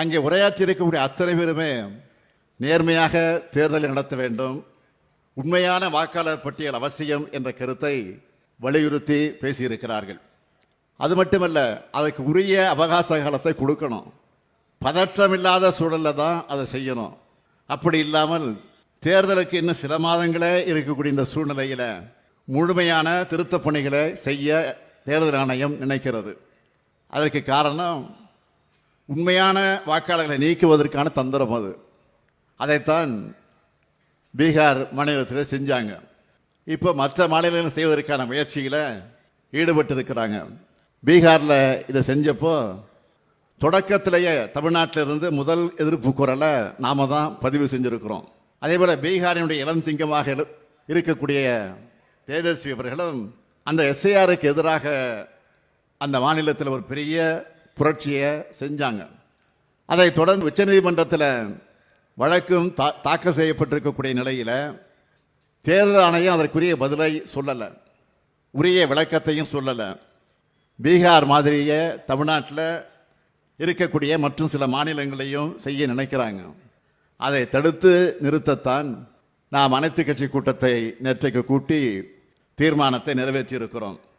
அங்கே உரையாற்றி இருக்கக்கூடிய அத்தனை பேருமே நேர்மையாக தேர்தலை நடத்த வேண்டும். உண்மையான வாக்காளர் பட்டியல் அவசியம் என்ற கருத்தை வலியுறுத்தி பேசியிருக்கிறார்கள். அது மட்டுமல்ல அதுக்கு உரிய அவகாச காலத்தை கொடுக்கணும். பதற்றமில்லாத சூழலில் தான் அதை செய்யணும். அப்படி இல்லாமல் தேர்தலுக்கு இன்னும் சில மாதங்களே இருக்கக்கூடிய இந்த சூழ்நிலையில் முழுமையான திருத்தப் பணிகளை செய்ய தேர்தல் ஆணையம் நினைக்கிறது. அதற்கு காரணம் உண்மையான வாக்காளர்களை நீக்குவதற்கான தந்திரம் அது. அதைத்தான் பீகார் மாநிலத்தில் செஞ்சாங்க. இப்போ மற்ற மாநிலங்கள் செய்வதற்கான முயற்சியில் ஈடுபட்டு இருக்கிறாங்க பீகாரில் இதை செஞ்சப்போ தொடக்கத்திலேயே தமிழ்நாட்டிலிருந்து முதல் எதிர்ப்பு குரலை நாம தான் பதிவு செஞ்சுருக்கிறோம். அதே போல் பீகாரினுடைய இளம் சிங்கமாக இருக்கக்கூடிய தேஜஸ்வி அவர்களும் அந்த எஸ்ஐஆருக்கு எதிராக அந்த மாநிலத்தில் ஒரு பெரிய புரட்சியை செஞ்சாங்க. அதை தொடர்ந்து உச்சநீதிமன்றத்தில் வழக்கும் தா தாக்கல் செய்யப்பட்டிருக்கக்கூடிய நிலையில் தேர்தல் ஆணையம் அதற்குரிய பதிலை சொல்லலை. உரிய விளக்கத்தையும் சொல்லலை. பீகார் மாதிரியே தமிழ்நாட்டில் இருக்கக்கூடிய மற்றும் சில மாநிலங்களையும் செய்ய நினைக்கிறாங்க. அதை தடுத்து நிறுத்தத்தான் நாம் அனைத்து கட்சி கூட்டத்தை நேற்றைக்கு கூட்டி தீர்மானத்தை நிறைவேற்றியிருக்கிறோம்.